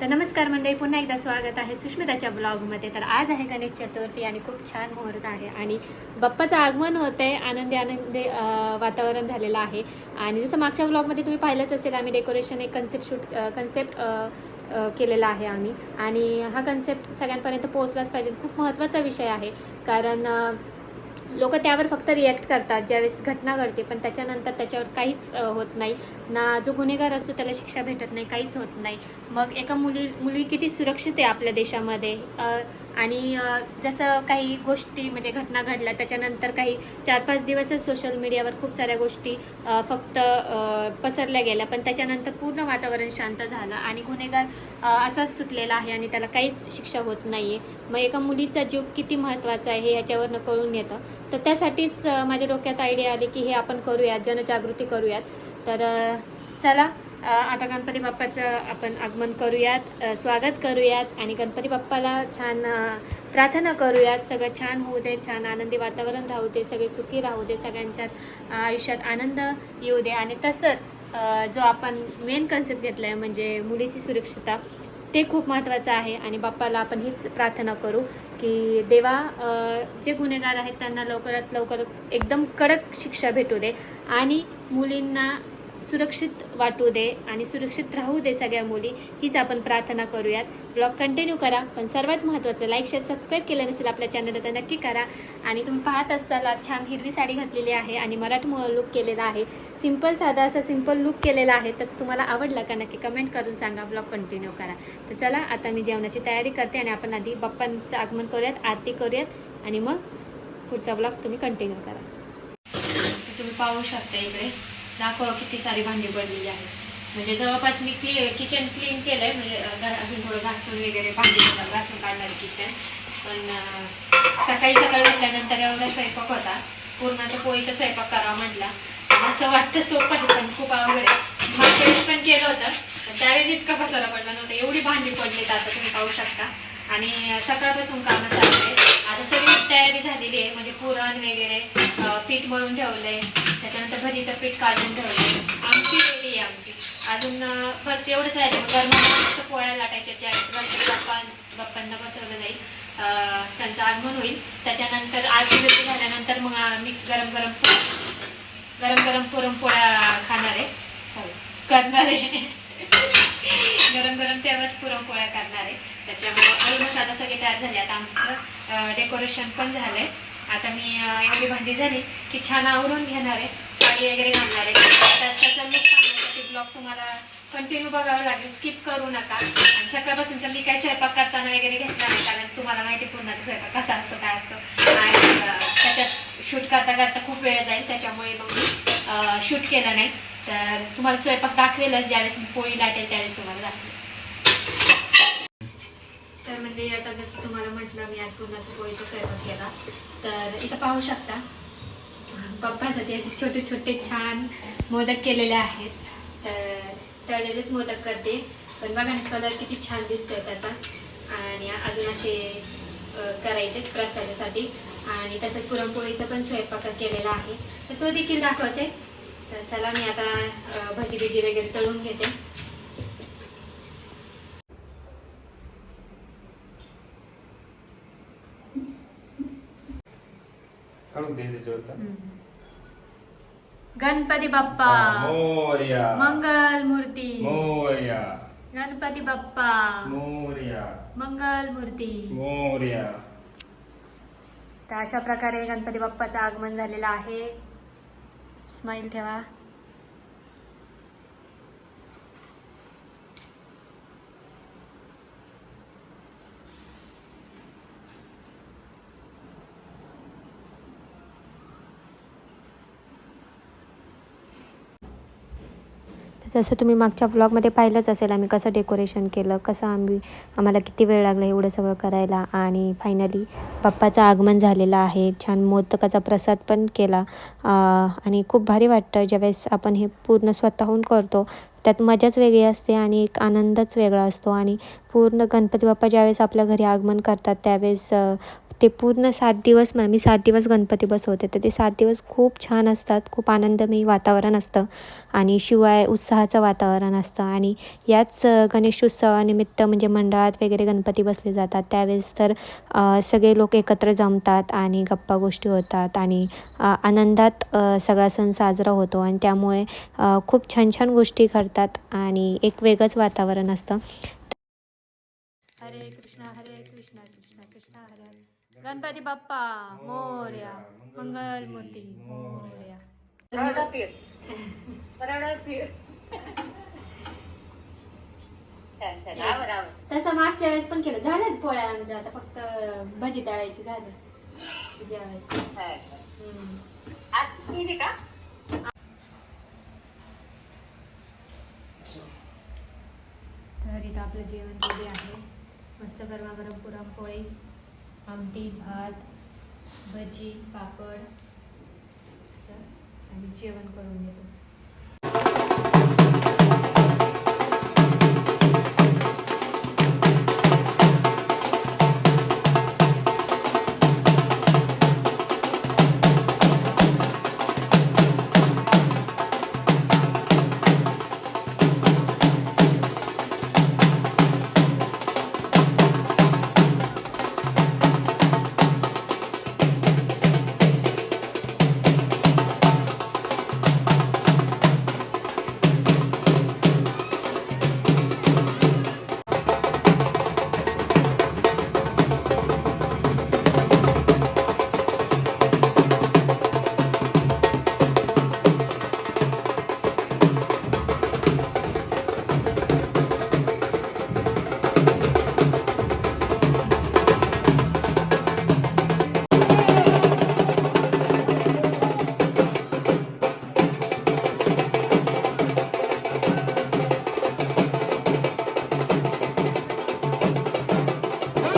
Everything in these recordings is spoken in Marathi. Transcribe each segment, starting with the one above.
तर नमस्कार मंडळी पुन्हा एकदा स्वागत आहे सुष्मिताच्या ब्लॉगमध्ये. तर आज आहे गणेश चतुर्थी आणि खूप छान मुहूर्त आहे आणि बाप्पाचं आगमन होत आहे आनंदी आनंदी वातावरण झालेलं आहे. आणि जसं मागच्या ब्लॉगमध्ये तुम्ही पाहिलंच असेल आम्ही डेकोरेशन एक कन्सेप्ट शूट कन्सेप्ट केलेला आहे आम्ही. आणि हा कन्सेप्ट सगळ्यांपर्यंत पोहोचलाच पाहिजे. खूप महत्त्वाचा विषय आहे. कारण लोक त्यावर फक्त रिॲक्ट करतात ज्यावेळेस घटना घडते पण त्याच्यानंतर त्याच्यावर काहीच होत नाही. ना जो गुन्हेगार असतो त्याला शिक्षा भेटत नाही काहीच होत नाही. मग एका मुली मुली किती सुरक्षित आहे आपल्या देशामध्ये? आणि जसं काही गोष्टी म्हणजे घटना घडल्या त्याच्यानंतर काही चार पाच दिवसच सोशल मीडियावर खूप साऱ्या गोष्टी फक्त पसरल्या गेल्या. पण त्याच्यानंतर पूर्ण वातावरण शांत झालं आणि गुन्हेगार असाच सुटलेला आहे आणि त्याला काहीच शिक्षा होत नाही आहे मग एका मुलीचा जीव किती महत्त्वाचा आहे हे याच्यावरनं कळून येतं. तर त्यासाठीच माझ्या डोक्यात आयडिया आली की हे आपण करूयात जनजागृती करूयात. तर चला आता गणपती बाप्पाचं आपण आगमन करूयात. स्वागत करूयात आणि गणपती बाप्पाला छान प्रार्थना करूयात. सगळं छान होऊ दे छान आनंदी वातावरण राहू दे सगळे सुखी राहू दे सगळ्यांच्यात आयुष्यात आनंद येऊ दे. आणि तसंच जो आपण मेन कन्सेप्ट घेतला आहे म्हणजे मुलीची सुरक्षितता ते खूप महत्त्वाचं आहे. आणि बाप्पाला आपण हीच प्रार्थना करू की देवा जे गुन्हेगार आहेत त्यांना लवकरात लवकर एकदम कडक शिक्षा भेटू दे. आणि मुलींना सुरक्षित वाटू दे आणि सुरक्षित राहू दे सगळ्या मुली हीच आपण प्रार्थना करूयात. ब्लॉग कंटिन्यू करा पण सर्वात महत्त्वाचं लाईक शेअर सबस्क्राईब केलं नसेल आपल्या चॅनलला तर नक्की करा. आणि तुम्ही पाहत असताना छान हिरवी साडी घातलेली आहे आणि मराठमोळं लुक केलेला आहे. सिंपल साधा असा सिंपल लुक केलेला आहे. तर तुम्हाला आवडला का नक्की कमेंट करून सांगा. ब्लॉग कंटिन्यू करा. तर चला आता मी जेवणाची तयारी करते आणि आपण आधी बाप्पांचं आगमन करूयात आरती करूयात. आणि मग पुढचा ब्लॉग तुम्ही कंटिन्यू करा. तुम्ही पाहू शकता इकडे. दाखवा किती सारी भांडी पडलेली आहे म्हणजे जवळपास मी क्ली किचन क्लीन केलंय. म्हणजे अजून थोडं घासून वगैरे भांडी घासून काढणार किचन पण सकाळी सकाळी उठल्यानंतर एवढा स्वयंपाक होता. पूर्णाच्या पोळीचा स्वयंपाक करावा म्हटला. असं वाटतं सोपं आहे पण खूप आवड आहे. मागच्या वेळेस पण केलं होतं. त्यावेळेस इतका पसारा पडला नव्हता. एवढी भांडी पडलीत आता तुम्ही पाहू शकता. आणि सकाळपासून कामं चालू आहे आता सगळी तयारी झालेली आहे. म्हणजे पुरण वगैरे पीठ मळून ठेवलंय. त्याच्यानंतर भजीचं पीठ काढून ठेवलंय. आमची रेडी आहे आमची. अजून बस एवढंच राहिलं मग गरमागरम पोळ्या लाटायच्या ज्यावेळेस गणपती बाप्पा बाप्पांना बसवलं जाईल. त्यांचं आगमन होईल. त्याच्यानंतर आरती झाल्यानंतर मग आम्ही गरम गरम गरम गरम पुरणपोळ्या खाणार आहे. सॉरी करणार आहे. गरम गरम तेव्हाच पुरणपोळ्या करणार आहे. त्याच्यामुळे ऑलमोस्ट आता सगळे तयार झाले. आता आमचं डेकोरेशन पण झालंय. आता मी एवढी भांडी झाली की छान आवरून घेणार आहे. साडी वगैरे घालणार आहे. तर त्याचा लुक सांगण्यासाठी ब्लॉग तुम्हाला कंटिन्यू बघावं लागेल. स्किप करू नका. आणि सकाळपासूनचा मी काय स्वयंपाक करताना वगैरे घेतला नाही कारण तुम्हाला माहिती आहे पूर्णाचा स्वयंपाक कसा असतो काय असतो. आणि त्याच्यात शूट करता करता खूप वेळ जाईल. त्याच्यामुळे मग मी शूट केलं नाही. तर तुम्हाला स्वयंपाक दाखवेलच ज्यावेळेस मी पोळी लाटेल त्यावेळेस तुम्हाला दाखवेल. तर म्हणजे आता जसं तुम्हाला म्हटलं मी आज पुरणाचा पोळीचा स्वयंपाक केला. तर इथं पाहू शकता पप्पासाठी असे छोटे छोटे छान मोदक केलेले आहेत. तर तळलेलेच मोदक करते. पण बघा ना कलर किती छान दिसतोय त्याचा. आणि अजून असे करायचे प्रसादासाठी. आणि तसंच पुरणपोळीचा पण स्वयंपाक केलेला आहे. तर तो देखील दाखवते. तर चला मी आता भजी बिजी वगैरे तळून घेते. काढून दे त्याच्यावरचा. गणपती बाप्पा. मोर्या. मंगल मूर्ती मोर्या. गणपती बाप्पा. मोर्या. मंगल मूर्ती मोर्या. तर अशा प्रकारे गणपती बाप्पाचं आगमन झालेलं आहे. स्माईल ठेवा. जसं तुम्ही मागच्या व्लॉगमध्ये पाहिलंच असेल आम्ही कसं डेकोरेशन केलं कसं आम्ही आम्हाला किती वेळ लागला एवढं सगळं करायला आणि फायनली बाप्पाचं आगमन झालेलं आहे. छान मोदकाचा प्रसाद पण केला. आणि खूप भारी वाटतं ज्यावेळेस आपण हे पूर्ण स्वतःहून करतो त्यात मजाच वेगळी असते आणि एक आनंदच वेगळा असतो. आणि पूर्ण गणपती बाप्पा ज्यावेळेस आपल्या घरी आगमन करतात त्यावेळेस ते पूर्ण सात दिवस म- मी सात दिवस गणपती बसवते. तर ते सात दिवस खूप छान असतात. खूप आनंदमयी वातावरण असतं. आणि शिवाय उत्साहाचं वातावरण असतं. आणि याच गणेश गणेशोत्सवानिमित्त म्हणजे मंडळात वगैरे गणपती बसले जातात. त्यावेळेस तर सगळे लोक एकत्र जमतात आणि गप्पा गोष्टी होतात आणि आनंदात सगळा सण साजरा होतो. आणि त्यामुळे खूप छान छान गोष्टी घडतात आणि एक वेगळंच वातावरण असतं. गणपती बाप्पा मोर्या मंगल मूर्ती मोर्या तसं मागच्या वेळेस पण केलं. झालं पोळ्या आमच्या. आता फक्त भजी तळायची झालं. जेवायचं. हम्म. तर इथं आपलं जेवण रेडी आहे. मस्त गरमागरम पुरणपोळी आमटी भात भजी पापड असं. आणि जेवण करून घेतो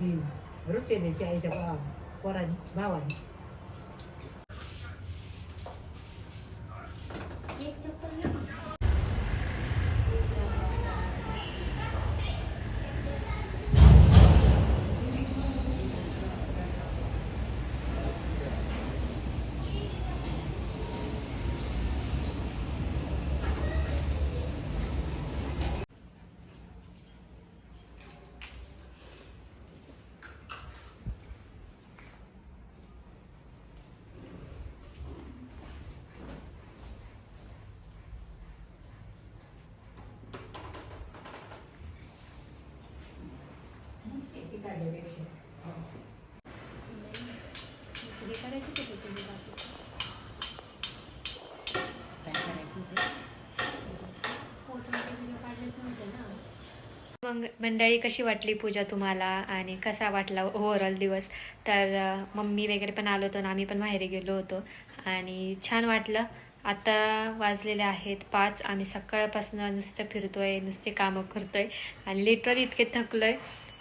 이 러시아네시아에서 봐 보란 마완 예, 조금요. हे. करायचं की ते तुम्ही बाकी? Tak ada situ. फोटो ते व्हिडिओ काढलेच नव्हते ना. मग मंडळी कशी वाटली पूजा तुम्हाला आणि कसा वाटला ओव्हरऑल दिवस? तर मम्मी वगैरे पण आलो होतो आणि आम्ही पण बाहेर गेलो होतो. आणि छान वाटलं. आता वाजलेले आहेत पाच. आम्ही सकाळपासून नुसतं फिरतोय नुसते कामं करतोय. आणि लिटरली इतके थकलोय.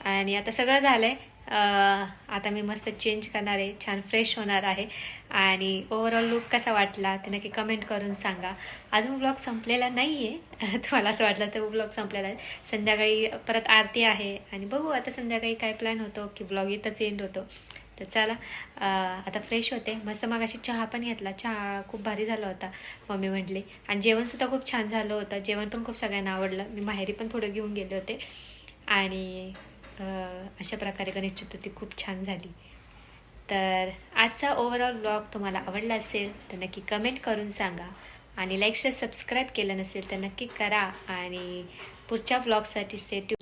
आणि आता सगळं झालं आहे आता मी मस्त चेंज करणार आहे छान फ्रेश होणार आहे. आणि ओव्हरऑल लुक कसा वाटला ते नक्की कमेंट करून सांगा. अजून ब्लॉग संपलेला नाही आहे तुम्हाला असं वाटलं तर ब्लॉग संपलेला आहे. संध्याकाळी परत आरती आहे आणि बघू आता संध्याकाळी काय प्लॅन होतो की ब्लॉग इथंच एंड होतो. तर चला आता फ्रेश होते. मस्त मग अशी चहा पण घेतला. चहा खूप भारी झाला होता मम्मी म्हटली. आणि जेवणसुद्धा खूप छान झालं होतं. जेवण पण खूप सगळ्यांना आवडलं. मी माहेरी पण थोडं घेऊन गेले होते. आणि अशा प्रकारे गणेश चतुर्थी खूप छान झाली. तर आजचा ओव्हरऑल ब्लॉग तुम्हाला आवडला असेल तर नक्की कमेंट करून सांगा. आणि लाईक शेअर सबस्क्राईब केलं नसेल तर नक्की करा. आणि पुढच्या ब्लॉगसाठी स्टेट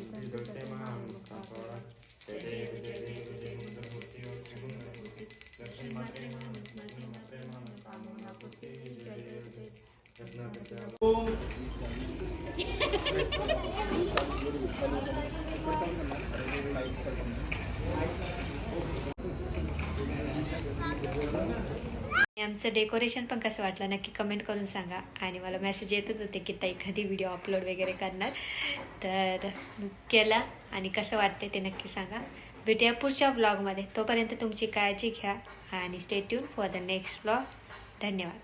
आमचं डेकोरेशन पण कसं वाटलं नक्की कमेंट करून सांगा. आणि मला मेसेज येतच होते की ताई कधी व्हिडिओ अपलोड वगैरे करणार. तर केला आणि कसं वाटते ते नक्की सांगा. भेटूया पुढच्या ब्लॉगमध्ये तोपर्यंत तुमची काळजी घ्या आणि stay tuned for the next blog धन्यवाद.